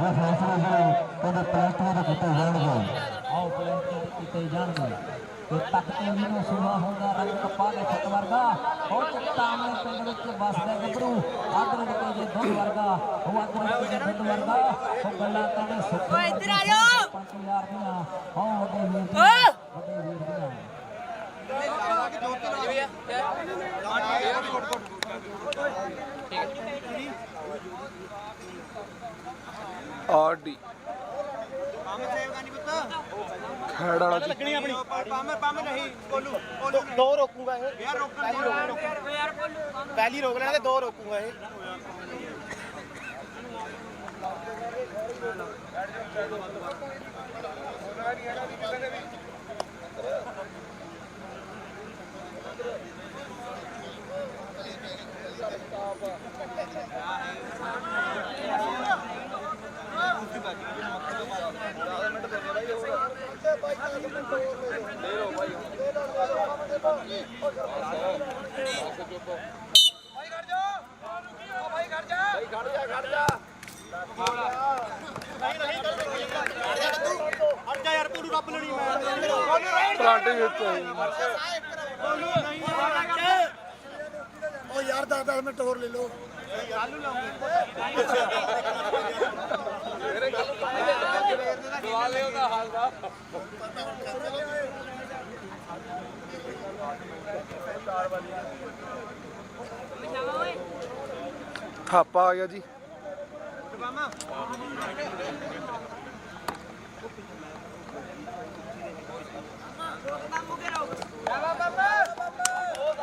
ਇਹ ਫੈਸਲੇ ਜਿਹੜੇ ਕਦੇ ਪਲੇਟਾਂ ਦੇ ਕੀਤੇ ਜਾਣਗੇ ਆਓ ਪਲੇਟ ਤੇ ਕੀਤੇ ਜਾਣਗੇ ਤੇ ਤੱਕ ਤੇ ਵੀ ਨੂੰ ਸੁਹਾ ਹੁੰਦਾ ਰੰਗ ਕਪਾ ਦੇ ਛੱਤ ਵਰਗਾ ਉਹ ਚਿੱਤਾਮਲੇ ਪਿੰਡ ਵਿੱਚ ਵਸਦਾ ਗੱਭਰੂ ਆਦਰ ਦੇ ਜੇ ਦੁੱਧ ਵਰਗਾ ਉਹ ਆਦਰ ਦੇ ਦੁੱਧ ਵਰਗਾ ਉਹ ਗੱਲਾਂ ਕਹਿੰਦੇ ਸੁੱਖ ਓਏ ਇੱਧਰ ਆ ਜਾਓ। ਪੰਜ ਯਾਰ ਦੀਆਂ ਆਓ ਵੱਡੇ ਵੀਰ ਦੀਆਂ ਓਏ। ਵੱਡੇ ਵੀਰ ਦੀਆਂ ਆਰ ਡੀ। ਖੈੜ ਵਾਲਾ ਲੱਗਣੀ ਆਪਣੀ। ਪੰਮ ਪੰਮ ਨਹੀਂ ਕੋਲੂ ਕੋਲੂ ਦੋ ਰੋਕੂਗਾ ਇਹ। ਯਾਰ ਰੋਕਣ ਦੀ ਪਹਿਲੀ ਰੋਕ। ਲੈਣਾ ਤੇ ਦੋ ਰੋਕੂਗਾ ਇਹ। ਹਟ ਜਾ ਯਾਰ ਤੂੰ ਰੱਬ ਲੈਣੀ ਮੈਂ ਪਲਾਂਟੇ ਵਿੱਚ ਆਈ ਉਹ ਯਾਰ 10 ਮਿੰਟ ਹੋਰ ਲੈ ਲਓ। ਥਾਪਾ ਆ ਗਿਆ ਜੀ।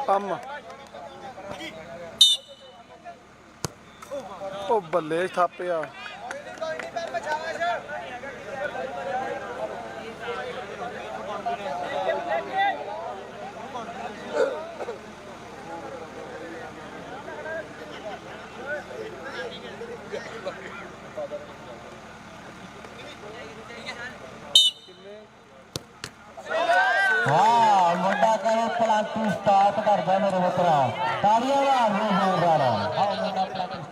ਪੰਮ। ਉਹ ਬੱਲੇ ਥਾਪਿਆ। ਹਾਂ ਮੁੰਡਾ ਕਹੇ ਪਲਾਂਟੀ ਸਟਾਰਟ ਕਰਦਾ ਮੇਰੇ ਮਿੱਤਰਾ ਤਾਲੀਆਂ ਮਾਰ ਜ਼ੋਰਦਾਰ ਆਓ ਮੁੰਡਾ ਪਲੇਟ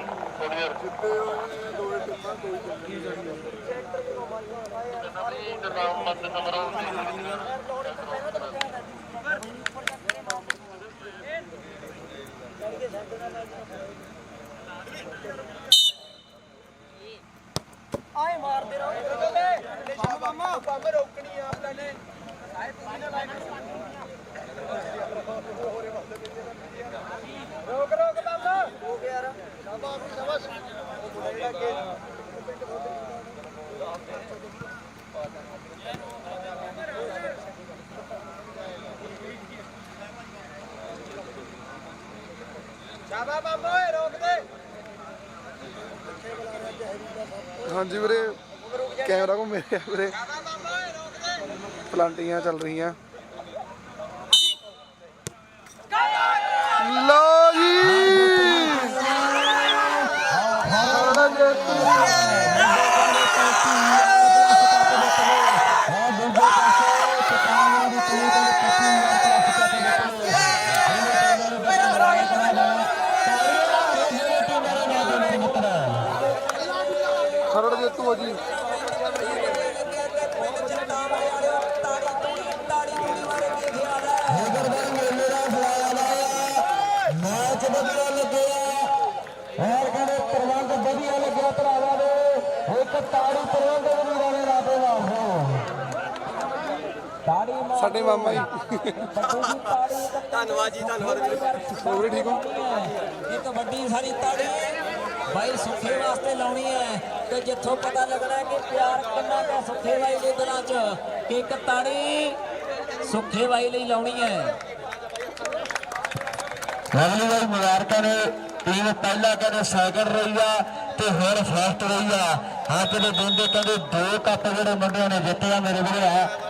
ਕਹਿੰਦੇ ਆਓ ਬੰਦੇ ਬੰਦੇ ਕਰਾ ਗਿਆ ਆਏ ਮਾਰਦੇ ਰਹੋ। ਲੈ ਸ਼ਾਹ ਪੰਮ ਰੋਕਣੀ ਆ ਆਪਾਂ ਨੇ ਰੋਕ ਰੋਕ। ਪੰਮ ਹੋ ਗਿਆ ਯਾਰ ਸ਼ਾਬਾਸ਼ ਸ਼ਾਬਾਸ਼ ਲੱਗੇ ਰੋਕ ਦੇ ਹਾਂਜੀ ਵੀਰੇ ਕੈਮਰਾ ਕੋ ਮੇਰੇ ਵੀਰੇ। ਪਲਾਂਟੀਆਂ ਚੱਲ ਰਹੀਆਂ। ਸਾਡੇ ਮਾਮਾ ਜੀ। ਦੀ ਧੰਨਵਾਦ ਜੀ ਧੰਨਵਾਦ ਵੀਰੇ ਹੋਰ ਵੀਰੇ ਠੀਕ ਹੋ? ਇੱਕ ਵੱਡੀ ਸਾਰੀ ਤਾੜੀ ਬਾਈ ਸੁੱਖੇ ਵਾਸਤੇ ਲਾਉਣੀ ਹੈ। ਤੇ ਜਿੱਥੋਂ ਪਤਾ ਲੱਗਣਾ ਹੈ ਕਿ ਪਿਆਰ ਕਿੰਨਾ ਕੁ ਸੁੱਖੇ ਬਾਈ ਦੇ ਦਿਲਾਂ 'ਚ ਕਿ ਇੱਕ ਤਾੜੀ ਸੁੱਖੇ ਬਾਈ ਲਈ ਲਾਉਣੀ ਹੈ। ਲਵਲੀ ਬਾਈ ਮੁਬਾਰਕਾਂ ਨੇ ਟੀਮ ਪਹਿਲਾ ਕਦੇ ਸਾਈਕਲ ਰਹੀ ਆ ਤੇ ਹੁਣ ਫਸਟ ਰਹੀ ਆ। ਅੱਜ ਦੇ ਦਿਨ ਦੇ ਕਹਿੰਦੇ ਦੋ ਕੱਪ ਜਿਹੜੇ ਮੁੰਡਿਆਂ ਨੇ ਜਿੱਤੇ ਆ ਮੇਰੇ ਵੀਰ। ਆ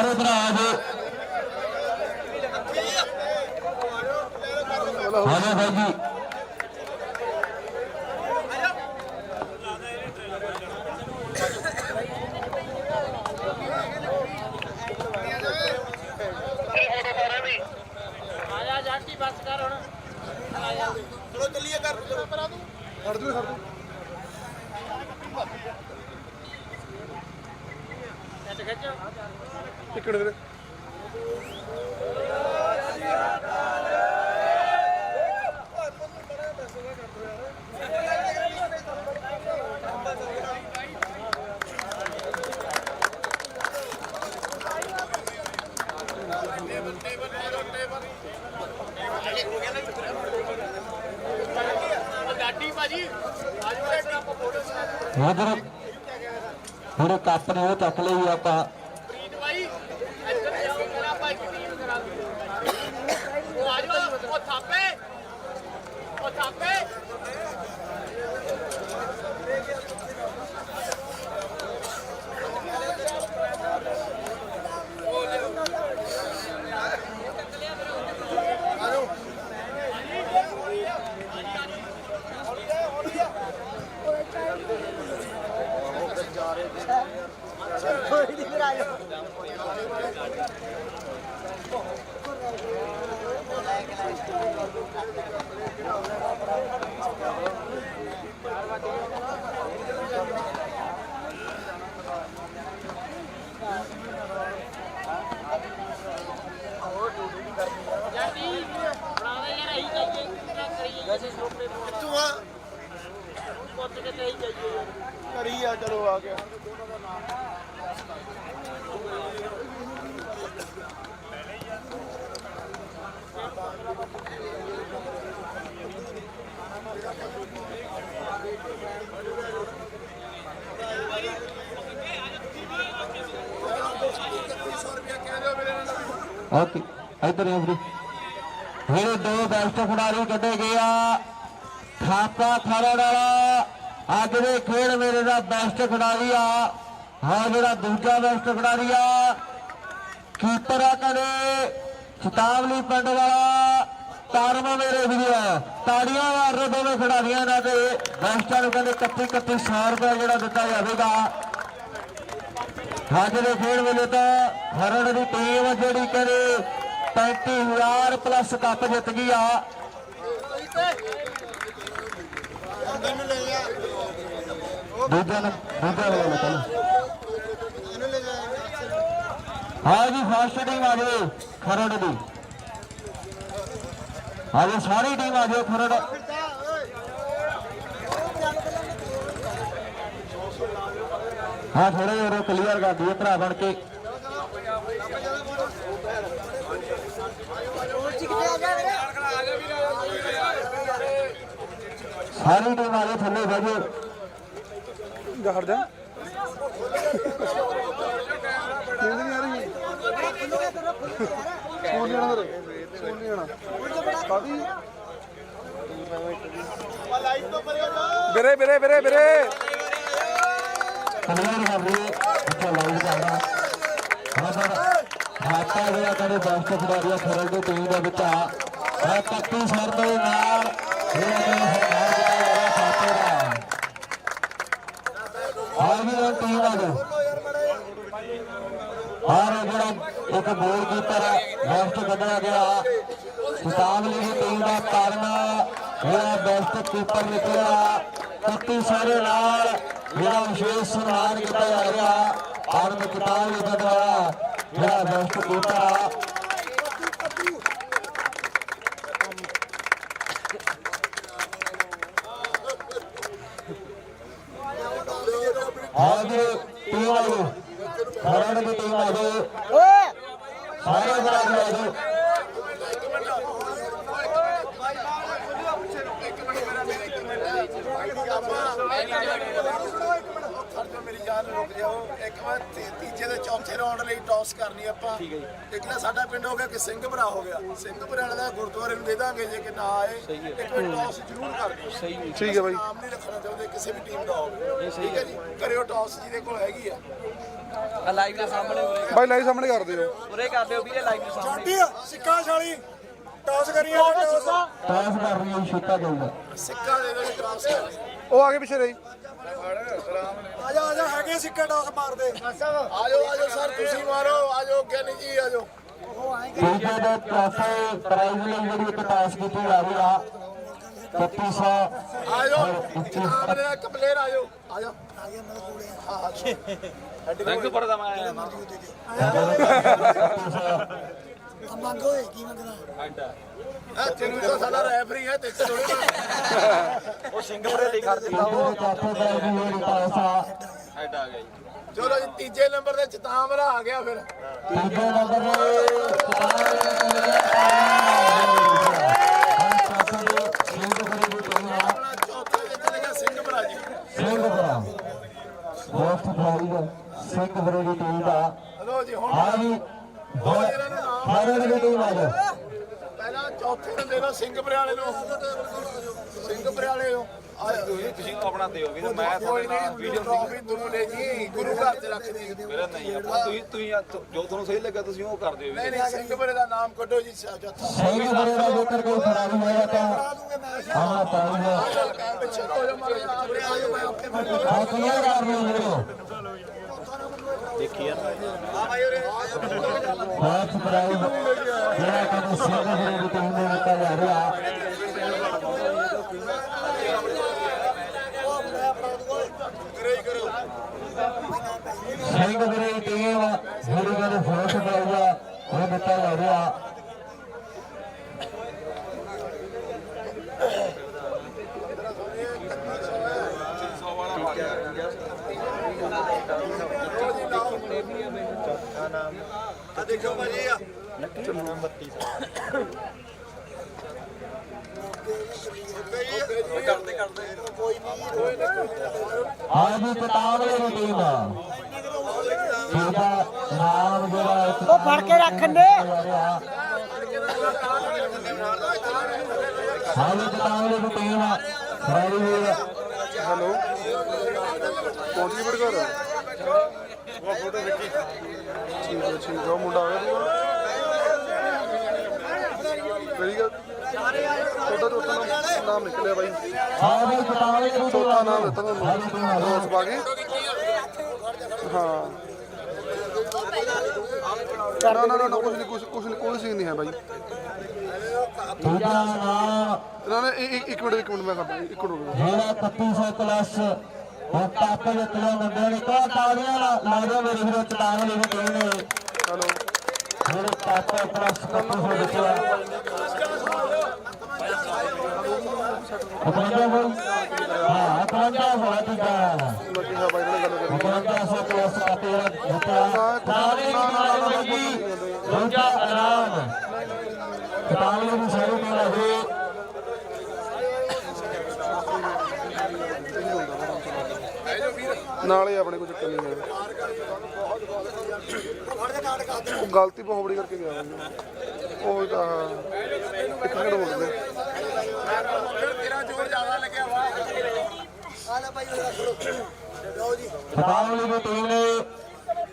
ਸਾਰੇ ਭਰਾ ਜੀ ਹਾਂ ਜੀ ਬਾਈ ਜੀ ਖੜ ਜਾਓ ਖੜ ਜਾਓ ਇੱਕ ਮਿੰਟ ਵੀਰੇ ਉਧਰ ਹੁਣ ਕੱਪ ਨੇ ਉਹ ਚੱਕ ਲਈ ਆਪਾਂ। ਕਰੀ ਆ ਚਲੋ ਆ ਗਿਆ ਓਕੇ ਇੱਧਰ ਆ ਵੀਰੇ। ਜਿਹੜੇ ਦੋ ਬੈਸਟ ਖਿਡਾਰੀ ਕੱਢੇ ਗਏ ਆ। ਥਾਪਾ ਖਰੜ ਵਾਲਾ। ਅੱਜ ਦੇ ਖੇਡ ਮੇਰੇ ਦਾ ਬੈਸਟ ਖਿਡਾਰੀ ਆ। ਹਾਂ, ਜਿਹੜਾ ਦੂਜਾ ਬੈਸਟ ਖਿਡਾਰੀ ਆ। ਕੀਪਰ ਆ ਕਰੇ ਸਤਾਵਲੀ ਪਿੰਡ ਵਾਲਾ। ਤਾਰਮ ਮੇਰੇ ਵੀਡੀਓ ਤਾੜੀਆਂ ਮਾਰ ਦੋਵੇਂ ਖਿਡਾਰੀਆਂ ਦਾ ਤੇ ਬੈਸਟਾਂ ਨੂੰ ਕਹਿੰਦੇ 31 3100 ਰੁਪਏ ਜਿਹੜਾ ਦਿੱਤਾ ਜਾਵੇਗਾ। ਅੱਜ ਦੇ ਖੇਡ ਵੇਲੇ ਤਾਂ ਹਰੜ ਦੀ ਟੀਮ ਜਿਹੜੀ ਕਹਿੰਦੇ 35000 ਪਲੱਸ ਕੱਪ ਜਿੱਤ ਗਈ ਆ। ਦੂਜਾ ਨਾ, ਦੂਜਾ ਵਾਲਾ ਪਹਿਲਾਂ। ਹਾਂ ਜੀ ਫਸਟ ਟੀਮ ਆ ਜਾਓ ਖਰੜ ਦੀ। ਹਾਂ ਜੀ, ਸਾਰੀ ਟੀਮ ਆ ਗਈ ਖਰੜ ਹਾਂ ਥੋੜਾ ਜਿਹਾ ਕਲੀਅਰ ਕਰ ਦਈਏ ਭਰਾ ਬਣ ਕੇ। ਸਾਰੀ ਟੀਮ ਆ ਥੱਲੇ, ਬਹਿ ਜਾਓ। ਜਾ ਖੜ ਜਾ ਨੀਂਦ ਨਹੀਂ ਆ ਰਹੀ ਸੌਣ ਨਹੀਂ ਆਣਾ ਤੇਰੇ ਨਹੀਂ ਆਣਾ ਕਾਦੀ ਵੀਰੇ ਵੀਰੇ ਵੀਰੇ ਵੀਰੇ। ਕਲੀਅਰ ਕਰ ਲਈਏ ਇੱਥੇ ਲਾਈਵ ਚੱਲਦਾ ਹਾਂ ਹਾਤਾ ਜਿਹੜਾ ਕਦੇ ਬੈਸਟ ਖਿਡਾਰੀ ਆ ਦੀ ਟੀਮ ਦੇ ਵਿੱਚ ਆ। ਇਹ 31 ਸਰ ਦੇ ਨਾਲ ਇਹ ਅਗਲੇ ਸਰਕਾਰ ਦਾ ਜਿਹੜਾ ਖਾਤੇ ਦਾ ਲਓ ਔਰ ਜਿਹੜਾ ਇੱਕ ਗੋਲ ਕੀਪਰ ਬੈਸਟ ਕੱਢਿਆ ਗਿਆ। ਕਿਸਾਨ ਲੀਗ ਟੀਮ ਦਾ ਕਾਰਨ, ਜਿਹੜਾ ਬੈਸਟ ਕੀਪਰ ਨਿਕਲਿਆ। ਕੱਤੀ ਸਾਰੇ ਨਾਲ ਜਿਹੜਾ ਵਿਸ਼ੇਸ਼ ਸਨਮਾਨ ਕੀਤਾ ਜਾ ਰਿਹਾ। ਔਰ ਮੈਂ ਦਾ ਜਿਹੜਾ ਬੈਸਟ ਕੀਪਰ ਰੁਕ ਜਾਓ ਇੱਕ ਵਾਰ ਤੀ- ਤੀਜੇ ਤੇ ਚੌਥੇ ਰਾਉਂਡ ਲਈ ਟੌਸ ਕਰਨੀ ਆਪਾਂ। ਠੀਕ ਹੈ ਜੀ। ਇੱਕ ਨਾ ਸਾਡਾ ਪਿੰਡ ਹੋ ਗਿਆ ਕਿ ਸਿੰਘਪੁਰਾ ਹੋ ਗਿਆ। ਸਿੰਘਪੁਰਾ ਵਾਲਾ ਦਾ ਗੁਰਦੁਆਰੇ ਨੂੰ ਦੇ ਦਾਂਗੇ ਜੇ ਕਿ ਨਾ ਆਏ। ਸਹੀ ਹੈ। ਇੱਕ ਵਾਰ ਟੌਸ ਜ਼ਰੂਰ ਕਰ ਦਿਓ। ਸਹੀ ਹੈ। ਠੀਕ ਹੈ ਬਾਈ। ਨਾਮ ਨਹੀਂ ਰੱਖਣਾ ਚਾਹੁੰਦੇ ਕਿਸੇ ਵੀ ਟੀਮ ਦਾ ਹੋਵੇ ਠੀਕ ਹੈ ਜੀ? ਕਰਿਓ ਟੌਸ ਜਿਹਦੇ ਕੋਲ ਹੈਗੀ ਆ। ਆ ਲਾਈਵ ਦੇ ਸਾਹਮਣੇ ਉਰੇ। ਬਾਈ ਲਾਈਵ ਸਾਹਮਣੇ ਕਰ ਦਿਓ। ਉਰੇ ਕਰ ਦਿਓ ਵੀਰੇ ਲਾਈਵ ਦੇ ਸਾਹਮਣੇ। ਸਿੱਕਾ ਛਾਲੀ। ਟੌਸ ਕਰੀਏ ਟੌਸ ਕਰ ਰਹੀ ਹੈ ਛੋਟਾ ਜਾਊਗਾ ਸਿੱਕਾ ਦੇ ਦੋ ਟੌਸ ਕਰ ਉਹ ਆ ਗਏ ਪਿੱਛੇ ਰਹੀ। ਆ ਜਾ ਆ ਜਾ ਹੈਗੇ ਸਿੱਕਾ ਟੌਸ ਮਾਰਦੇ। ਆ ਜਾਓ ਆ ਜਾਓ ਸਰ ਤੁਸੀਂ ਮਾਰੋ ਆ ਜਾਓ ਗਿਆਨੀ ਜੀ ਆ ਜਾਓ ਤੀਜੇ ਦੇ ਚੌਥੇ ਪ੍ਰਾਈਜ਼ ਲਈ ਜਿਹੜੀ ਇੱਕ ਟਾਸ ਕੀਤੀ ਜਾ ਰਹੀ ਆ 3100 ਆ ਜਾਓ ਜਨਾਬ ਦੇ ਇੱਕ ਪਲੇਅਰ ਆ ਜਾਓ ਆ ਜਾਓ ਆ ਗਿਆ ਮੇਰੇ ਕੋਲੇ ਹਾਂ ਰੰਗ ਪਰਦਾ ਮੈਂ ਆਇਆ ਮੰਗੋ ਕੀ ਮੰਗਦਾ ਤੈਨੂੰ ਤਾਂ ਸਾਡਾ ਰੈਫਰੀ ਹੈ ਤੇ ਥੋੜੀ ਉਹ ਲਈ ਤੀਜੇ ਦੇ ਚੌਥੇ ਪ੍ਰਾਈਜ਼ ਦੀ ਜਿਹੜੀ ਟਾਸ ਆ। ਹੈਡ ਆ ਗਿਆ ਜੀ ਚਲੋ ਜੀ ਤੀਜੇ ਨੰਬਰ ਤੇ ਚਤਾਮਰਾ ਆ ਗਿਆ ਫਿਰ। ਤੀਜੇ ਨੰਬਰ ਤੇ ਆਪਣਾ ਚੌਥੇ ਤੇ ਚਲੇਗਾ ਸਿੰਘਪੁਰਾ ਜੀ। ਸਿੰਘਪੁਰਾ ਬਹੁਤ ਭਾਰੀ ਸਿੰਘ ਬਰੇ ਦੀ ਟੀਮ ਦਾ। ਲੋ ਜੀ ਹੁਣ ਆ ਵੀ ਹਾਰੇ ਦੀ ਆ ਜਾ ਪਹਿਲਾਂ ਚੌਥੇ ਨੂੰ ਦੇ ਦਿਓ ਸਿੰਘਪੁਰੇ ਵਾਲੇ ਨੂੰ। ਸਿੰਘਪੁਰੇ ਵਾਲੇ ਨੂੰ। ਤੁਸੀਂ ਆਪਣਾ ਦਿਓ ਵੀ ਮੈਂ ਕੋਈ ਤੁਹਾਡੇ ਨਾਲ ਨਹੀਂ ਵੀਡੀਓ ਟਰਾਫੀ ਤੁਹਾਨੂੰ ਲੈ ਜੀ ਗੁਰੂ ਘਰ ਤੇ ਰੱਖ ਦੀ ਮੇਰਾ ਨਹੀਂ ਆਪਾਂ ਤੁਸੀਂ ਤੁਸੀਂ ਆ- ਜੋ ਤੁਹਾਨੂੰ ਸਹੀ ਲੱਗਾ ਤੁਸੀਂ ਉਹ ਕਰ ਦਿਓ ਨਹੀਂ ਦਾ ਨਾਮ ਕੱਢੋ ਜੀ ਸਿੰਘ ਬਰੇ ਦਾ ਜੇਕਰ ਕੋਈ ਹੋਇਆ ਤਾਂ ਹੈ ਪਿੱਛੇ ਹੋ ਮਾਰੇ ਆ ਮੈਂ ਲਓ ਵੀਰੋ ਬਹੁਤ ਪ੍ਰਾਈਜ਼ ਜਿਹੜਾ ਕਿ ਸਿੰਘ ਬਰੇ ਦੀ ਟੀਮ ਨੂੰ ਦਿੱਤਾ ਜਾ ਰਿਹਾ ਸਿੰਘ ਬਰੇ ਟੀਮ, ਜਿਹੜੀ ਕਿ ਫੋਰਸ ਪ੍ਰਾਈਜ਼ ਆ, ਉਹ ਦਿੱਤਾ ਜਾ ਰਿਹਾ। ਆ ਦੇਖੋ ਭਾਜੀ ਆ। ਕਰਦੇ ਕਰਦੇ। ਅੱਜ ਦੀ ਕਿਤਾਬ ਵਾਲੀ ਦੀ ਟੀਮ ਜਿਹਦਾ ਨਾਮ ਜਿਹੜਾ ਉਹ ਫੜ ਕੇ ਰੱਖਣ ਦੇ ਹਾਲੇ ਕਿਤਾਬ ਵਾਲੀ ਦੀ। ਟੀਮ ਰੈਡੀ ਹੋਈ ਹੈ ਹੈਲੋ ਗਈ ਬੜਗਰ ਉਹ ਫੋਟੋ ਦੇਖੀ ਠੀਕ ਹੈ ਠੀਕ ਹੈ ਉਹ ਮੁੰਡਾ ਆ ਗਿਆ ਵੈਰੀ ਗੁੱਡ ਤੁਹਾਡਾ ਚੌਥਾ ਨਾਮ ਨਾਮ ਨਿਕਲਿਆ ਬਾਈ। ਹਾਂ ਬਈ ਦੀ ਟੀਮ ਚੌਥਾ ਨਾਮ ਦਿੱਤਾ ਤੁਹਾਨੂੰ। ਦੋਸਤ ਪਾ ਕੇ ਹਾਂ। ਨਾ ਨਾ ਨਾ ਨਾ, ਕੁਛ ਨਹੀਂ ਕੁਛ ਕੁਛ ਨਹੀਂ ਕੋਈ ਸੀਨ ਨਹੀਂ ਹੈ ਬਾਈ। ਦੂਜਾ ਨਾਮ ਨੇ ਇਹ- ਇੱਕ ਮਿੰਟ ਇੱਕ ਮਿੰਟ ਮੈਂ ਕਰਦਾ ਇੱਕ ਮਿੰਟ ਰੁਕੋ। ਜਿਹੜਾ 3100 ਪਲੱਸ ਉਹ ਟੱਪ ਦੇ ਤਲੇ ਨੇ। ਕੋ ਤਾੜੀਆਂ ਲਾ ਮੇਰੇ ਵੀਰੋ ਕਿਤਾਬ ਵਾਲੀ ਦੀ ਨੇ ਹੈਲੋ ਜਿਹੜੇ ਟੱਪ ਪਲੱਸ 3100 ਦਿੱਤਾ ਅਪਰੰਜਾ ਬੋਲ ਹਾਂ? ਅਪਰੰਜਾ ਹੋਇਆ ਤੀਜਾ ਬਾਕੀ ਸੋ ਪਲੱਸ ਕੱਟੇ ਦਿੱਤਾ ਤਾੜੀ ਨਾਲ ਲੱਗੀ ਦੂਜਾ ਆਰਾਮ। ਕਿਤਾਬ ਦੀ ਸਾਰੀ ਟੀਮ ਆ ਨਾਲੇ ਆਪਣੇ ਕੋਈ ਚੱਕਰ ਨਹੀਂ ਹੈ। ਉਹ ਗਲਤੀ ਬਹੁਤ ਬੜੀ ਕਰਕੇ ਗਿਆ। ਉਹ ਤਾਂ ਇੱਕ ਮਿੰਟ ਹੋ ਗਏ ਤੇਰਾ ਜ਼ੋਰ ਜ਼ਿਆਦਾ ਲੱਗਿਆ ਵਾ ਖਿਡਾਰੀ ਦੀ ਟੀਮ ਨੇ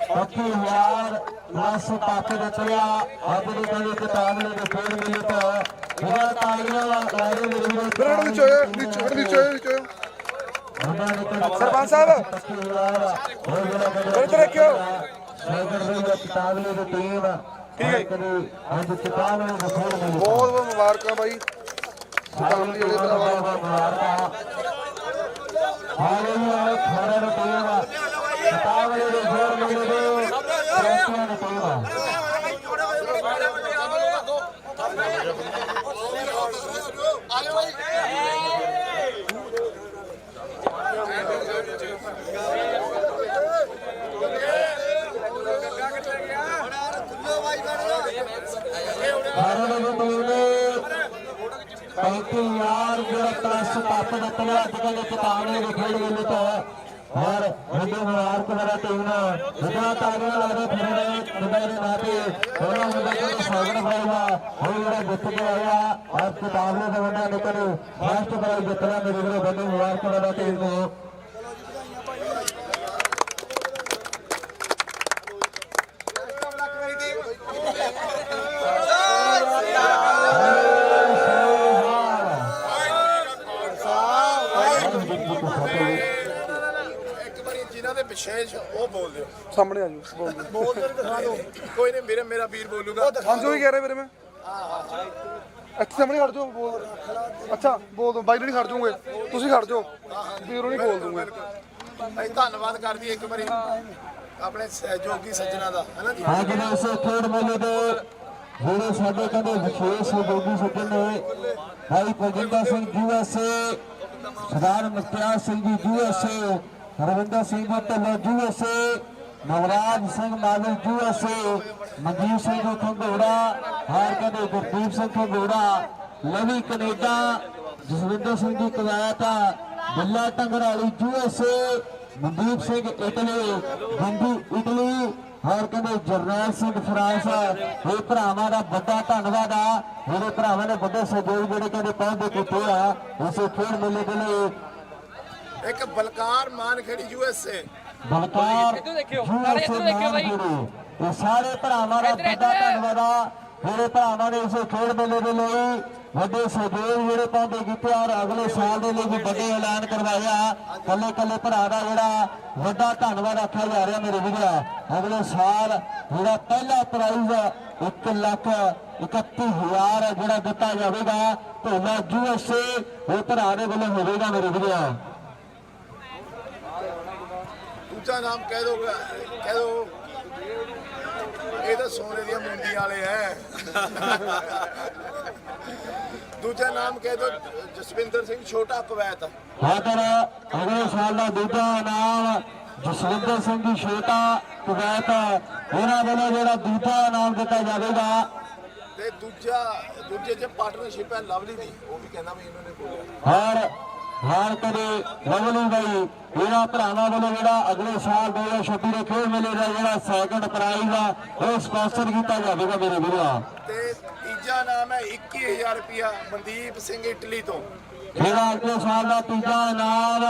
25000 ਪਲੱਸ ਟੱਪ ਦਿੱਤਿਆ ਅੱਜ ਦੀ ਕਦੀ ਕਿਤਾਬ ਨੇ ਖੇਡ ਮਿਲੀ ਤਾਂ। ਜਿਹੜਾ ਤਾਲੀਆਂ ਲਾ ਲਾ ਰਹੇ ਮੇਰੇ ਵੀਰੋ ਬਰੜ ਨੀਚੇ। ਸਰਪੰਚ ਸਾਹਿਬ ਇੱਧਰ ਦੇਖਿਓ ਸਾਈਕਲ ਦੇ ਵਿੱਚ ਤਾਗਲੇ ਦੀ ਟੀਮ ਠੀਕ ਹੈ ਅੱਜ ਚਟਾਵੇ ਦੇ ਬਹੁਤ ਬਹੁਤ ਮੁਬਾਰਕਾਂ ਬਾਈ। ਸੁਲਤਾਨ ਦੀ ਵਾਲੇ ਭਰਾਵਾਂ ਹਾਲੇ ਖੜਾ ਦੀ ਟੀਮ ਚਟਾਵੇ ਦੇ ਖੇਡ ਮਿਲੇ ਦੇ ਚੈਂਪੀਅਨ ਦੀ ਟੀਮ ਹਾਲੇ ਦੀ 35 ਯਾਰ ਜਿਹੜਾ ਪਲੱਸ ਕੱਪ ਦਿੱਤੇ ਅੱਜ ਕੱਲ੍ਹ ਚਟਾਵੇ ਦੇ ਖੇਡ ਮਿਲੇ ਤੋਂ। ਔਰ ਵੱਡੇ ਮੁਬਾਰਕ ਮੇਰਾ ਟੀਮ ਨੂੰ ਜਿਹੜਾ ਤਾਰੀਆਂ ਲੱਗਦਾ ਫਿਰ ਮੁੰਡੇ ਦੇ ਨਾਂ ਤੇ ਉਹਨਾਂ ਮੁੰਡੇ ਨੂੰ ਸਵਾਗਤ ਕਰਾਇਆ ਉਹ ਜਿਹੜਾ ਜਿੱਤ ਕੇ ਆਇਆ ਔਰ ਚਟਾਵੇ ਦੇ ਵੱਡਾ ਨਿਕਲ। ਫਸਟ ਪ੍ਰਾਈਜ਼ ਜਿੱਤਣਾ ਮੇਰੇ ਵੀਰੋ ਵੱਡੇ ਮੁਬਾਰਕ ਮੇਰਾ ਟੀਮ ਨੂੰ ਇੱਕ ਵਾਰੀ ਦੇ ਵਿਸ਼ੇਸ਼ ਉਹ ਬੋਲ ਦਿਓ। ਸਾਹਮਣੇ ਆ ਜਾਓ ਬੋਲ ਦਿਓ। ਬੋਲ ਦਿਓ ਦਿਖਾ ਦਿਓ। ਕੋਈ ਨਹੀਂ ਮੇਰੇ ਮੇਰਾ ਵੀਰ ਬੋਲੂਗਾ। ਹਾਂਜੀ ਉਹੀ ਕਹਿ ਰਿਹਾ ਵੀਰੇ ਮੈਂ। ਇੱਥੇ ਸਾਹਮਣੇ ਖੜ ਜਾਓ। ਬੋਲ ਅੱਛਾ ਬੋਲ ਦੋ ਬਾਈ ਨਹੀਂ ਖੜ ਜਾਓਗੇ। ਤੁਸੀਂ ਖੜ ਜਾਓ। ਵੀਰ ਉਹ ਨਹੀਂ ਬੋਲ ਦੂੰਗੇ। ਅਸੀਂ ਧੰਨਵਾਦ ਕਰਦੀ ਇੱਕ ਵਾਰੀ ਆਪਣੇ ਸਹਿਯੋਗੀ ਸੱਜਣਾ ਦਾ ਹੈ ਨਾ ਜੀ? ਅੱਜ ਦੇ ਇਸ ਖੇਡ ਮੇਲੇ ਦੇ ਜਿਹੜੇ ਸਾਡੇ ਕਹਿੰਦੇ ਵਿਸ਼ੇਸ਼ ਸਹਿਯੋਗੀ ਸੱਜਣ ਨੇ ਭਾਈ ਪ੍ਰਜਿੰਦਰ ਸਿੰਘ ਯੂਐਸਏ ਸਰਦਾਰ ਮੁਖਤਿਆਰ ਸਿੰਘ ਜੀ ਯੂਐਸਏ ਰਵਿੰਦਰ ਸਿੰਘ ਜੀ ਢਿੱਲੋਂ ਨਵਰਾਜ ਸਿੰਘ ਮਾਲੀ ਯੂਐਸਏ, ਮਨਜੀਤ ਸਿੰਘ ਖੰਗੋੜਾ, ਹਾਰ ਕਹਿੰਦੇ ਗੁਰਦੀਪ ਸਿੰਘ ਖੰਗੋੜਾ, ਲਵੀ ਕੈਨੇਡਾ, ਜਸਵਿੰਦਰ ਸਿੰਘ ਜੀ ਕਵਾਇਤਾ ਬਿੱਲਾ ਟੰਗਰਾਲੀ ਯੂਐਸਏ, ਮਨਦੀਪ ਸਿੰਘ ਇਟਲੀ ਗੰਦੀ ਇਟਲੀ, ਹੋਰ ਕਹਿੰਦੇ ਜਰਨੈਲ ਸਿੰਘ ਫਰਾਂਸ, ਇਹ ਭਰਾਵਾਂ ਦਾ ਵੱਡਾ ਧੰਨਵਾਦ ਆ ਮੇਰੇ ਭਰਾਵਾਂ ਨੇ ਵੱਡੇ ਸਹਿਯੋਗ ਜਿਹੜੇ ਕਹਿੰਦੇ ਪਹੁੰਚਦੇ ਕੀਤੇ ਆ, ਇਸੇ ਖੇਡ ਮੇਲੇ ਦੇ ਲਈ ਇੱਕ ਬਲਕਾਰ ਮਾਨਖੇੜੀ ਯੂਐਸਏ ਬਲਕਾਰ ਯੂਐਸਏ ਨਾਮ ਇਹ ਸਾਰੇ ਭਰਾਵਾਂ ਦਾ ਵੱਡਾ ਧੰਨਵਾਦ ਆ। ਮੇਰੇ ਭਰਾਵਾਂ ਨੇ ਇਸੇ ਖੇਡ ਮੇਲੇ ਦੇ ਲਈ ਵੱਡੇ ਸਹਿਯੋਗ ਜਿਹੜੇ ਪਾਉਂਦੇ ਕੀਤੇ ਔਰ ਅਗਲੇ ਸਾਲ ਦੇ ਲਈ ਵੀ ਵੱਡੇ ਐਲਾਨ ਕਰਵਾਇਆ ਕੱਲੇ ਕੱਲੇ ਭਰਾ ਦਾ ਜਿਹੜਾ ਵੱਡਾ ਧੰਨਵਾਦ ਆਖਿਆ ਜਾ ਰਿਹਾ ਮੇਰੇ ਵੀਰੋ। ਅਗਲੇ ਸਾਲ ਜਿਹੜਾ ਪਹਿਲਾ ਪ੍ਰਾਈਜ਼ 1 ਲੱਖ 31000 ਜਿਹੜਾ ਦਿੱਤਾ ਜਾਵੇਗਾ। ਢੋਲਾ ਯੂਐਸਏ ਉਹ ਭਰਾ ਦੇ ਵੱਲੋਂ ਹੋਵੇਗਾ ਮੇਰੇ ਵੀਰੋ। ਦੂਜਾ ਨਾਮ ਕਹਿ ਦੋ ਕਹਿ ਦੋ। ਇਹ ਤਾਂ ਸੋਨੇ ਦੀਆਂ ਮੁੰਡੀਆਂ ਵਾਲੇ ਐ। ਦੂਜਾ ਨਾਮ ਕਹਿ ਦੋ ਜਸਵਿੰਦਰ ਸਿੰਘ ਛੋਟਾ ਕਵੈਤ ਹਾਦਰ ਅਗਲੇ ਸਾਲ ਦਾ ਦੂਜਾ ਇਨਾਮ ਜਸਵਿੰਦਰ ਸਿੰਘ ਜੀ ਛੋਟਾ ਕੁਵੈਤ ਉਹਨਾਂ ਵੱਲੋਂ ਜਿਹੜਾ ਦੂਜਾ ਇਨਾਮ ਦਿੱਤਾ ਜਾਵੇਗਾ। ਤੇ ਦੂਜਾ ਦੂਜੇ ਚ ਪਾਰਟਨਰਸ਼ਿਪ ਹੈ ਲਵਲੀ ਦੀ। ਉਹ ਵੀ ਕਹਿੰਦਾ ਵੀ ਇਹਨਾਂ ਨੇ ਬੋਲਿਆ। ਔਰ ਹਾਰ ਕਰੇ ਲਵਲੀ ਬਾਈ ਇਹਨਾਂ ਭਰਾਵਾਂ ਵੱਲੋਂ ਜਿਹੜਾ ਅਗਲੇ ਸਾਲ 2026 ਦੇ ਖੇਡ ਮੇਲੇ ਦਾ ਜਿਹੜਾ ਸੈਕੰਡ ਪ੍ਰਾਈਜ਼ ਆ ਉਹ ਸਪਾਂਸਰ ਕੀਤਾ ਜਾਵੇਗਾ ਮੇਰੇ ਵੀਰੋ। ਤੇ ਤੀਜਾ ਨਾਮ ਹੈ 21000 ਰੁਪਿਆ ਮਨਦੀਪ ਸਿੰਘ ਇਟਲੀ ਤੋਂ। ਜਿਹੜਾ ਅਗਲੇ ਸਾਲ ਦਾ ਤੀਜਾ ਇਨਾਮ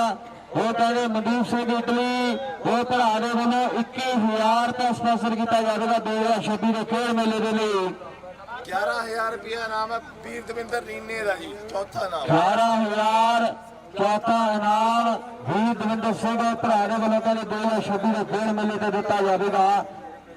ਉਹ ਕਹਿੰਦੇ ਮਨਦੀਪ ਸਿੰਘ ਇਟਲੀ ਉਹ ਭਰਾ ਦੇ ਵੱਲੋਂ 21000 ਰੁਪਏ ਸਪਾਂਸਰ ਕੀਤਾ ਜਾਵੇਗਾ 2026 ਦੇ ਖੇਡ ਮੇਲੇ ਦੇ ਲਈ। 11000 ਰੁਪਿਆ ਨਾਮ ਹੈ ਵੀਰ ਦਵਿੰਦਰ ਰੀਨੇ ਦਾ ਜੀ ਚੌਥਾ ਨਾਮ। 11000 ਚੌਥਾ ਇਨਾਮ ਵੀ ਦਵਿੰਦਰ ਸਿੰਘ ਭਰਾ ਦੇ ਵੱਲੋਂ ਕਹਿੰਦੇ 2026 ਦੇ ਖੇਡ ਮੇਲੇ ਤੇ ਦਿੱਤਾ ਜਾਵੇਗਾ।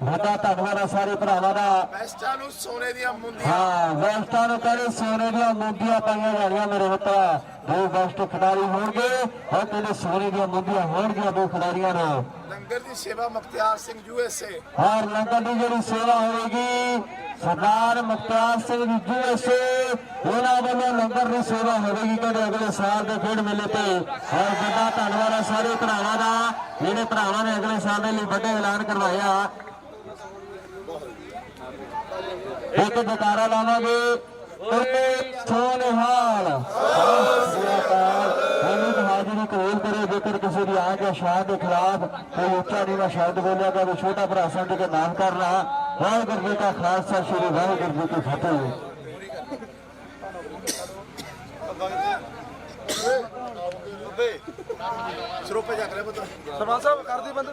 ਵੱਡਾ ਧੰਨਵਾਦ ਆ ਸਾਰੇ ਭਰਾਵਾਂ ਦਾ। ਬੈਸਟਾਂ ਨੂੰ ਸੋਨੇ ਦੀਆਂ ਮੁੰਦੀਆਂ। ਹਾਂ ਵੈਸਟਾਂ ਨੂੰ ਕਹਿੰਦੇ ਸੋਨੇ ਦੀਆਂ ਮੁੰਦੀਆਂ ਪਾਈਆਂ ਜਾਣੀਆਂ ਮੇਰੇ ਮਿੱਤਰਾ ਦੋ ਬੈਸਟ ਖਿਡਾਰੀ ਹੋਣਗੇ ਔਰ ਕਹਿੰਦੇ ਸੋਨੇ ਦੀਆਂ ਮੁੰਦੀਆਂ ਹੋਣਗੀਆਂ ਦੋ ਖਿਡਾਰੀਆਂ ਨੂੰ ਲੰਗਰ ਦੀ ਸੇਵਾ ਮੁਖਤਿਆਰ ਸਿੰਘ ਯੂਐਸਏ ਔਰ ਲੰਗਰ ਦੀ ਜਿਹੜੀ ਸੇਵਾ ਹੋਵੇਗੀ ਸਰਦਾਰ ਮੁਖਤਾਰ ਸਿੰਘ ਯੂਐਸਏ ਉਹਨਾਂ ਵੱਲੋਂ ਲੰਗਰ ਦੀ ਸੇਵਾ ਹੋਵੇਗੀ। ਕਦੇ ਅਗਲੇ ਸਾਲ ਦੇ ਖੇਡ ਮੇਲੇ ਤੇ ਔਰ ਵੱਡਾ ਧੰਨਵਾਦ ਹੈ ਸਾਰੇ ਭਰਾਵਾਂ ਦਾ, ਜਿਹੜੇ ਭਰਾਵਾਂ ਨੇ ਅਗਲੇ ਸਾਲ ਦੇ ਲਈ ਵੱਡੇ ਐਲਾਨ ਕਰਵਾਇਆ ਇੱਕ ਜਕਾਰਾ ਲਾਵਾਂਗੇ। ਉਰਨੇ ਸੋਨਹਾਲ ਮੈਨੂੰ ਹਾਜ਼ਰੀ ਕਬੂਲ ਕਰੇ, ਜੇਕਰ ਕਿਸੇ ਦੀ ਆਂਚ ਜਾਂ ਸ਼ਾਹ ਦੇ ਖਿਲਾਫ ਕੋਈ ਉੱਚਾ ਨੀਵਾਂ ਸ਼ਬਦ ਬੋਲਿਆ ਤਾਂ ਛੋਟਾ ਭਰਾ ਸਮਝ ਕੇ ਨਾਮ ਕਰਨਾ। ਵਾਹਿਗੁਰੂ ਜੀ ਕਾ ਖਾਲਸਾ, ਸ੍ਰੀ ਵਾਹਿਗੁਰੂ ਜੀ ਕੀ ਫਤਿਹ। ਸਰੋਪੇ ਚੱਕ ਲੈ ਪੁੱਤ। ਸਰਪੰਚ ਸਾਹਿਬ ਕਰਦੀ ਬੰਦ।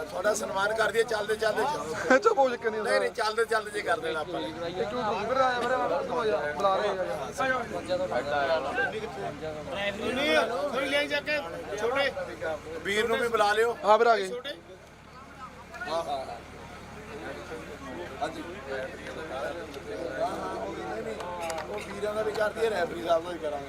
ਤੁਹਾਡਾ ਸਨਮਾਨ ਕਰ ਦਈਏ ਚੱਲਦੇ ਚੱਲਦੇ। ਜਾਓ ਚੁੱਪ ਹੋ ਚੱਕੇ ਨਹੀਂ ਨਹੀਂ ਨਹੀਂ ਚੱਲਦੇ ਚੱਲਦੇ ਜੇ ਕਰ ਦੇਣਾ ਆਪਾਂ। ਨੇ। ਇੱਕ ਮਿੰਟ ਵੀਰੇ ਆਇਆ ਵੀਰੇ ਮੈਂ ਤੂੰ ਆ ਜਾ ਬੁਲਾ ਰਹੇ ਆ। ਵੀਰ ਨੂੰ ਵੀ ਬੁਲਾ ਲਿਓ। ਹਾਂ ਵੀਰੇ ਆ ਗਏ। ਉਹ ਵੀਰਾਂ ਦਾ ਵੀ ਕਰ ਦਈਏ ਰੈਫਰੀ ਸਾਹਿਬ ਦਾ ਵੀ ਕਰਾਂਗੇ।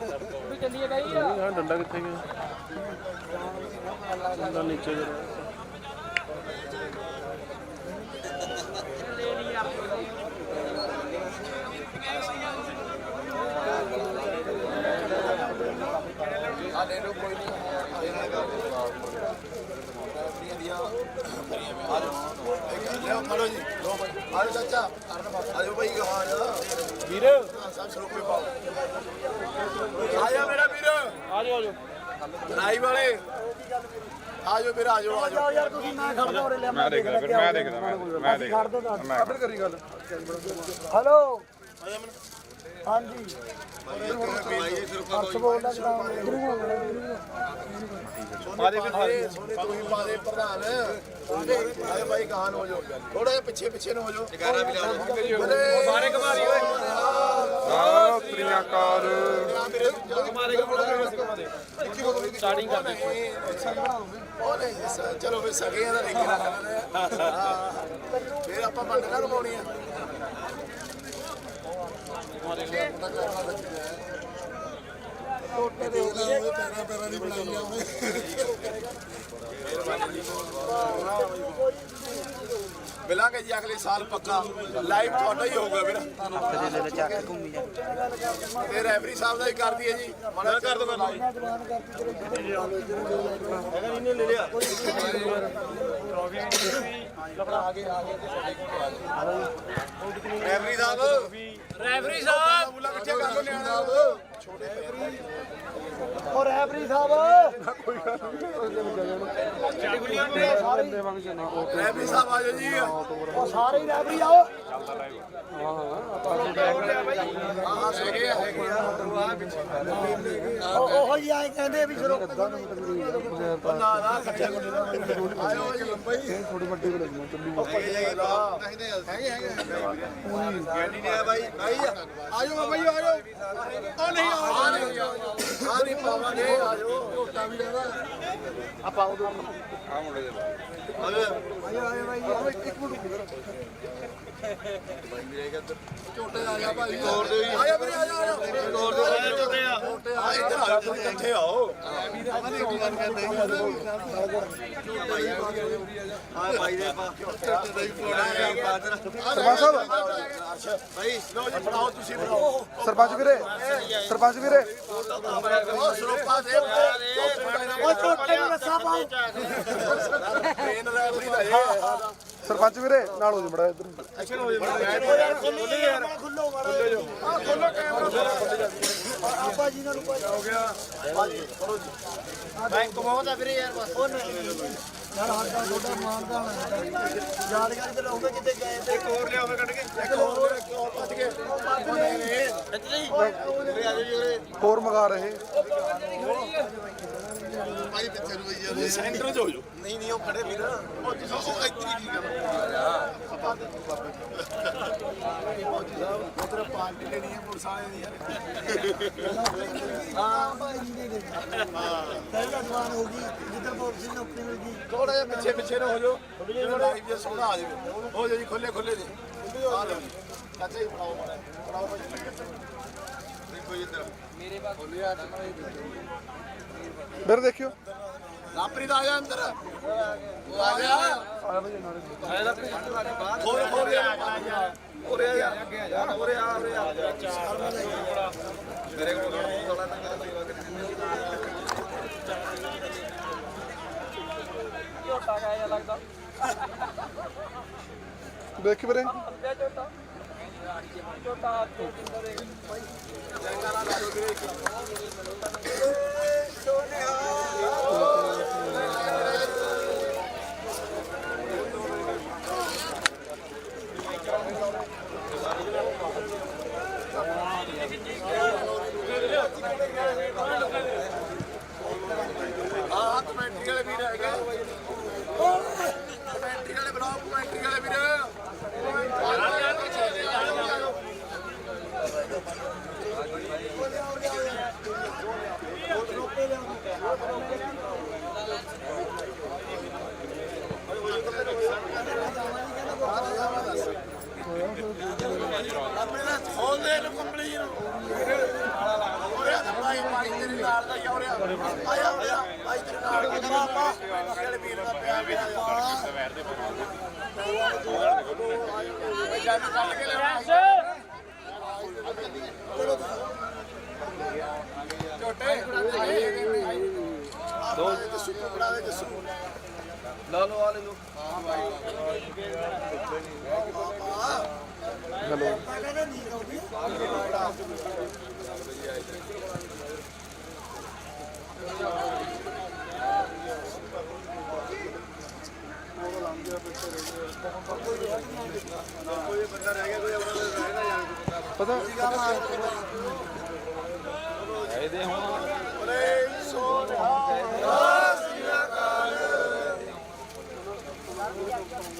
ਦੋਗੇ ਡੰਡਾ ਕਿੱਥੇ ਗਿਆ ਡੰਡਾ ਨੀਚੇ ਗਿਆ ਲਿਓ ਖੜੋ ਜੀ ਲੋ ਭਾਈ ਆਜੋ ਚਾਚਾ ਆਜੋ ਭਾਈ ਕਹਾਂ ਆ ਜਾ ਵੀਰ ਮੇਰਾ ਵੀਰ। ਆਜੋ ਆਜੋ। ਲਾਈ ਵਾਲੇ। ਆਜੋ ਵੀਰ ਆਜੋ ਆਜੋ। ਯਾਰ ਤੁਸੀਂ ਨਾ ਖੜਦਾ ਉਰੇ ਲੈ ਮੈਂ ਦੇਖਦਾ ਫਿਰ ਮੈਂ ਦੇਖਦਾ ਮੈਂ ਦੇਖਦਾ। ਖੜ ਦੋ ਆਪੇ ਕਰੀ ਗੱਲ ਹੈਲੋ। ਹਾਂਜੀ। ਅਰਸ਼ ਬੋਲਦਾ ਕਿਦਾਂ ਇਧਰ ਨੂੰ ਆਉਣਾ ਮਾਰੇ ਵੀ ਸੋਨੇ ਤੂੰ ਹੀ ਪਾ ਦੇ ਪ੍ਰਧਾਨ। ਆਜੋ ਭਾਈ ਕਹਾਂ ਹੋ ਜਾਓ। ਥੋੜਾ ਜਿਹਾ ਪਿੱਛੇ ਪਿੱਛੇ ਨੂੰ ਹੋ ਜਾਓ। ਜਗਾਰਾ ਵੀ ਲਾ ਸਾਰੇ ਕਮਾਰੀ ਓਏ ਆ ਤ੍ਰਿਆ ਕਾਲ ਸਟਾਰਟਿੰਗ ਕਰ ਦੇ ਉਹ ਨਹੀਂ ਜੀ ਸਰ, ਚਲੋ ਫਿਰ ਸਗਿਆਂ ਦਾ ਲਿਖ ਰੱਖ ਲੈਂਦੇ ਆ ਫਿਰ ਆਪਾਂ ਮੰਡ ਨਾ ਰਮਾਉਣੀ ਆ ਟੋਟੇ ਦੇ ਪੈਰਾਂ ਪੈਰਾਂ ਦੀ ਬਣਾਈ ਜਾਵੇ ਮਿਲਾਂਗੇ ਜੀ ਅਗਲੇ ਸਾਲ ਪੱਕਾ। ਲਾਈਵ ਤੁਹਾਡਾ ਹੀ ਹੋਊਗਾ ਵੀਰ। ਤੇ ਰੈਫਰੀ ਸਾਹਿਬ ਦਾ ਹੀ ਕਰ ਦਈਏ ਜੀ। ਮਨਾ ਕਰ ਦੋ ਰੈਫਰੀ ਸਾਹਿਬ ਰੈਫਰੀ ਸਾਹਿਬ। ਬੁਲਾ ਬੱਚੇ ਕਰ ਲੋ ਨਿਆਣਾ ਛੋਟੇ ਔਰ ਐਵਰੀ ਸਾਹਿਬ। ਰੈਫਰੀ ਸਾਹਿਬ ਆ ਜਾਓ ਜੀ ਉਹ ਸਾਰੇ ਹੀ ਆਓ। ਹਾਂ ਆ ਹੈਗੇ ਆ ਉਹ ਉਹੋ ਹੀ ਆਏ ਕਹਿੰਦੇ ਵੀ ਉਹ ਨਾ ਨਾ ਇਕੱਠੇ ਮੁੰਡੇ ਦਾ ਆਇਓ ਜੀ ਲੰਬਾਈ ਥੋੜੀ ਵੱਡੀ ਵੀ ਲੱਗੀ ਚੱਲੀ ਹੈਗੇ ਹੈਗੇ ਗੈਂਡੀ ਨੇ ਆ ਬਾਈ ਬਾਈ ਆਜੋ ਬਾਈ ਆਜੋ ਉਹ ਨਹੀਂ ਆ ਨਹੀਂ ਆ ਨਹੀਂ ਪਾਵਾਂਗੇ ਆਜੋ ਝੋਟਾ ਵੀ ਲੈਣਾ ਆਪਾਂ ਉਹ ਆ ਮੁੰਡੇ ਦੇ ਆਜੋ ਆਜੋ ਬਾਈ ਇੱਕ ਮਿੰਟ ਝੋਟੇ ਆ ਜਾ ਭਾਈ ਤੋੜ ਦਿਓ ਜੀ ਆਜੋ ਵੀਰੇ ਆਜੋ ਆਜੋ ਤੋੜ ਦਿਓ ਝੋਟੇ ਆ ਝੋਟੇ ਆ ਇੱਧਰ ਆਓ ਤੁਸੀਂ ਇਕੱਠੇ ਆਓ ਆ ਭਾਈ ਦੇ ਪਾ ਝੋਟੇ ਦਾ ਹੀ ਫੋੜਾ ਸਰਪੰਚ ਸਾਹਿਬ ਭਾਈ ਲੋ ਜੀ ਬਣਾਓ ਤੁਸੀਂ ਬਣਾਓ ਸਰਪੰਚ ਵੀਰੇ ਸਰਪੰਚ ਵੀਰੇ। ਉਹ ਸਰੋਪਾ ਦੇ ਉਹ ਛੋਟੇ ਨੂੰ ਰੱਸਾ ਪਾਓ। ਟ੍ਰੇਨ ਰੈਫਰੀ ਦਾ ਇਹ ਸਰਪੰਚ ਵੀਰੇ, ਨਾਲ ਹੋ ਜਾ ਮੜਾ ਇੱਧਰ ਐਕਸ਼ਨ ਹੋ ਜਾਵੇ ਖੁੱਲੋ ਯਾਰ ਖੁੱਲੋ ਖੁੱਲੋ ਆ ਖੁੱਲੋ ਕੈਮਰਾ ਆਪਾ ਜੀ ਨਾਲ ਹੋ ਗਿਆ ਬੈਂਕ ਬਹੁਤ ਆ ਵੀਰੇ ਯਾਰ ਬਸ ਉਹ ਨਹੀਂ ਯਾਰ ਸਾਡਾ ਤੁਹਾਡਾ ਮਾਨਦਾਨ ਹੈ ਯਾਦਗਾਰੀ ਤੇ ਲਾਉਂਗੇ ਕਿਤੇ ਗਏ ਤੇ ਇੱਕ ਹੋਰ ਲਿਆਓ ਫਿਰ ਕੱਢ ਕੇ ਇੱਕ ਹੋਰ ਕਿਉਂ ਭੱਜ ਗਏ ਹੋਰ ਮਗਾ ਰਹੇ। ਭਾਈ ਪਿੱਛੇ ਨੂੰ ਆਈ ਜਾਂਦੇ ਸੈਂਟਰ 'ਚ ਹੋ ਜਾਓ ਨਹੀਂ ਨਹੀਂ ਉਹ ਖੜੇ ਵੀਰ ਉਹ ਤੁਸੀਂ ਉਹ ਇੱਥੇ ਠੀਕ ਆ ਉਧਰ ਪਾਰਟੀ ਲੈਣੀ ਹੈ ਪੁਲਿਸ ਵਾਲੇ ਦੀ ਹਾਂ ਭਾਈ ਦੇ ਦੇ ਪਹਿਲਾਂ ਜਵਾਨ ਹੋ ਗਈ ਜਿੱਦਾਂ ਪੁਲਿਸ ਦੀ ਨੌਕਰੀ ਮਿਲ ਗਈ ਥੋੜਾ ਜਿਹਾ ਪਿੱਛੇ ਪਿੱਛੇ ਨੂੰ ਹੋ ਜਾਓ ਥੋੜਾ ਲਾਈਵ ਸੋਹਣਾ ਆ ਜਾਵੇ ਹੋ ਜਾਓ ਜੀ ਖੁੱਲੇ ਖੁੱਲੇ ਜੀ ਚਾਚਾ ਜੀ ਫੜਾਓ ਮਾੜਾ ਭਾਈ ਦੇਖੋ ਜੀ ਇੱਧਰ ਵੀਰੇ ਦੇਖਿਓ ਲਾਪਰੀ ਆ ਜਾ ਅੰਦਰ ਉਹ ਆ ਜਾ ਖੋਲ ਖੋਲ ਜਾ ਉਰੇ ਆ ਜਾ ਉਰੇ ਆ ਉਰੇ ਆ ਮੇਰੇ ਕੋਲ ਥੋੜਾ ਮੂੰਹ ਵਾਲਾ ਨਾ ਕਰ ਝੋਟਾ ਗਿਆ ਲੱਗਦਾ ਦੇਖ ਵੀਰੇ ਝੋਟਾ ਝੋਟਾ ਤੋਂ ਕਿੰਨਾ ਦੇ ਆਹ ਕਮੈਂਟਰੀ ਵਾਲੇ ਵੀਰ ਹੈਗੇ ਕਮੈਂਟਰੀ ਵਾਲੇ ਬਲਾਓ ਕਮੈਂਟਰੀ ਵਾਲੇ ਵੀਰ ਆਪਣੇ ਨਾਲ ਖੋਲ ਦੇ ਨੂੰ ਕੰਪਨੀ ਨੂੰ ਉਰੇ ਆ ਭਾਈ ਭਾਈ ਤੇਰੇ ਨਾਲ ਦਾ ਹੀ ਆ ਉਰੇ ਆ ਆਇਆ ਉਰੇ ਆ ਭਾਈ ਤੇਰੇ ਨਾਲ ਜਰਾ ਆਪਾਂ। ਜਿਹੜੇ ਵੀਰ ਦਾ ਪਿਆ ਪਿਆ ਸਵੇਰ ਦੇ ਦੋ ਜੱਸੂ ਬਣਾ ਦੇ ਜੱਸੂ ਲਾ ਲਓ ਆ ਲੈ ਲਓ ਪਤਾ? ਇਹਦੇ ਹੁਣ। ਓਏ ਸੋਨਾ